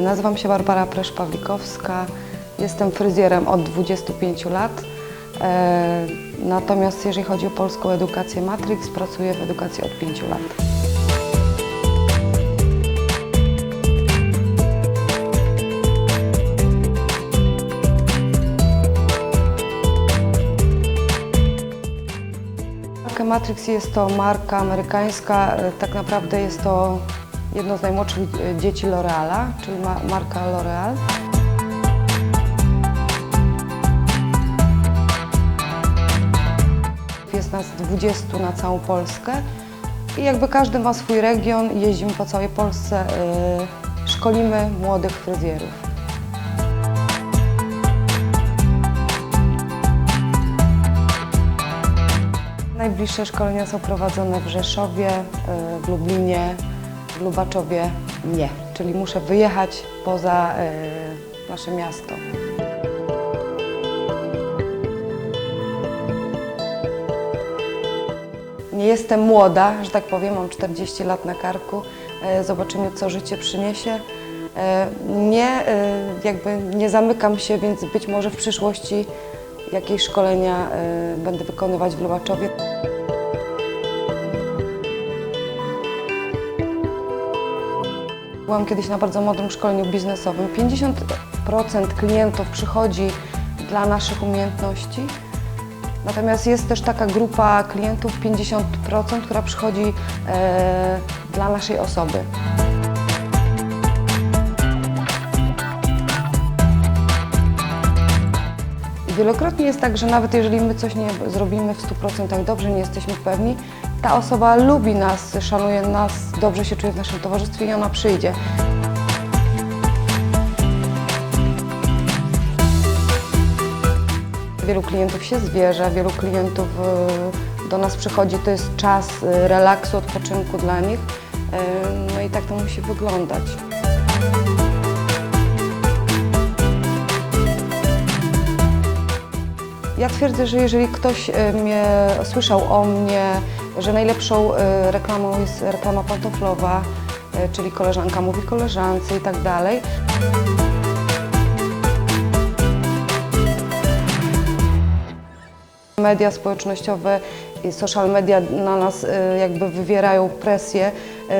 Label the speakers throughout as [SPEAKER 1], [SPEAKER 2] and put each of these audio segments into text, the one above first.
[SPEAKER 1] Nazywam się Barbara Presz-Pawlikowska. Jestem fryzjerem od 25 lat. E, natomiast jeżeli chodzi o polską edukację Matrix, pracuję w edukacji od 5 lat. Matrix jest to marka amerykańska. E, Tak naprawdę jest to jedno z najmłodszych e, dzieci L'Oreala, czyli ma marka L'Oreal. Jest nas 20 na całą Polskę i jakby każdy ma swój region, jeździmy po całej Polsce, e, szkolimy młodych fryzjerów. Najbliższe szkolenia są prowadzone w Rzeszowie, y, w Lublinie, w Lubaczowie nie, czyli muszę wyjechać poza y, nasze miasto. Nie jestem młoda, że tak powiem, mam 40 lat na karku. E, Zobaczymy, co życie przyniesie. E, Nie, jakby nie zamykam się, więc być może w przyszłości jakieś szkolenia będę wykonywać w Lubaczowie. Byłam kiedyś na bardzo mądrym szkoleniu biznesowym. 50% klientów przychodzi dla naszych umiejętności, natomiast jest też taka grupa klientów 50%, która przychodzi e, dla naszej osoby. Wielokrotnie jest tak, że nawet jeżeli my coś nie zrobimy w 100% dobrze, nie jesteśmy pewni, ta osoba lubi nas, szanuje nas, dobrze się czuje w naszym towarzystwie i ona przyjdzie. Wielu klientów się zwierza, wielu klientów y, do nas przychodzi, to jest czas y, relaksu, odpoczynku dla nich. Y, No i tak to musi wyglądać. Ja twierdzę, że jeżeli ktoś e, mnie słyszał o mnie, że najlepszą e, reklamą jest reklama pantoflowa, e, czyli koleżanka mówi koleżance i tak dalej. Media społecznościowe i social media na nas jakby wywierają presję,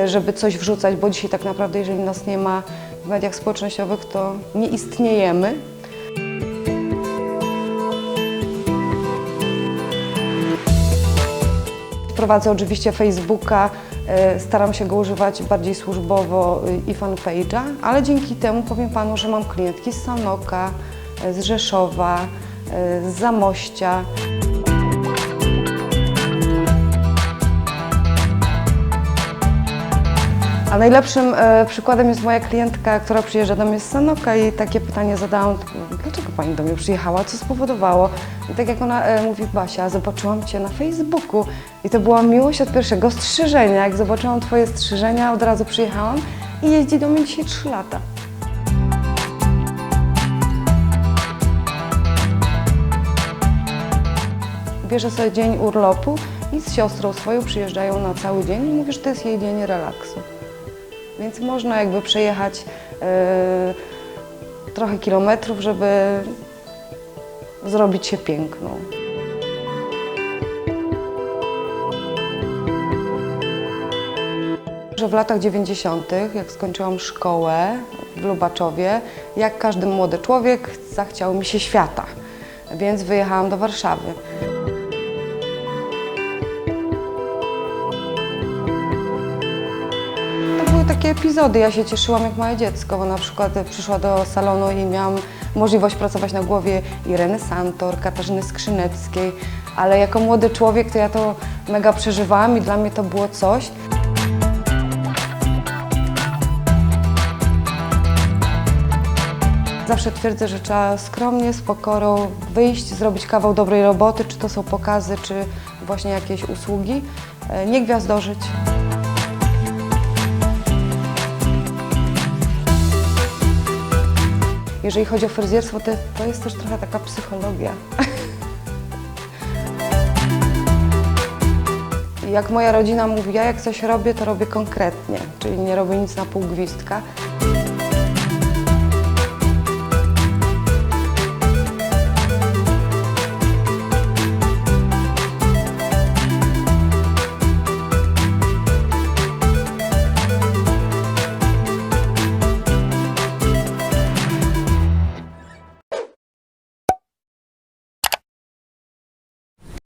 [SPEAKER 1] żeby coś wrzucać, bo dzisiaj tak naprawdę jeżeli nas nie ma w mediach społecznościowych, to nie istniejemy. Prowadzę oczywiście Facebooka, e, staram się go używać bardziej służbowo e, i fanpage'a, ale dzięki temu powiem Panu, że mam klientki z Sanoka, e, z Rzeszowa, z Zamościa. Najlepszym e, przykładem jest moja klientka, która przyjeżdża do mnie z Sanoka i takie pytanie zadałam, dlaczego Pani do mnie przyjechała, co spowodowało? I tak jak ona e, mówi, Basia, zobaczyłam Cię na Facebooku i to była miłość od pierwszego strzyżenia. Jak zobaczyłam Twoje strzyżenia, od razu przyjechałam i jeździ do mnie dzisiaj 3 lata. Bierze sobie dzień urlopu i z siostrą swoją przyjeżdżają na cały dzień i mówi, że to jest jej dzień relaksu. Więc można jakby przejechać e, trochę kilometrów, żeby zrobić się piękną. Że w latach 90., jak skończyłam szkołę w Lubaczowie, jak każdy młody człowiek, zachciało mi się świata, więc wyjechałam do Warszawy. Takie epizody. Ja się cieszyłam jak małe dziecko, bo na przykład przyszła do salonu i miałam możliwość pracować na głowie Ireny Santor, Katarzyny Skrzyneckiej, ale jako młody człowiek to ja to mega przeżywałam i dla mnie to było coś. Zawsze twierdzę, że trzeba skromnie, z pokorą wyjść, zrobić kawał dobrej roboty, czy to są pokazy, czy właśnie jakieś usługi. E, Nie gwiazdożyć. Jeżeli chodzi o fryzjerstwo, to, to jest też trochę taka psychologia. Jak moja rodzina mówi, ja jak coś robię, to robię konkretnie, czyli nie robię nic na pół gwizdka.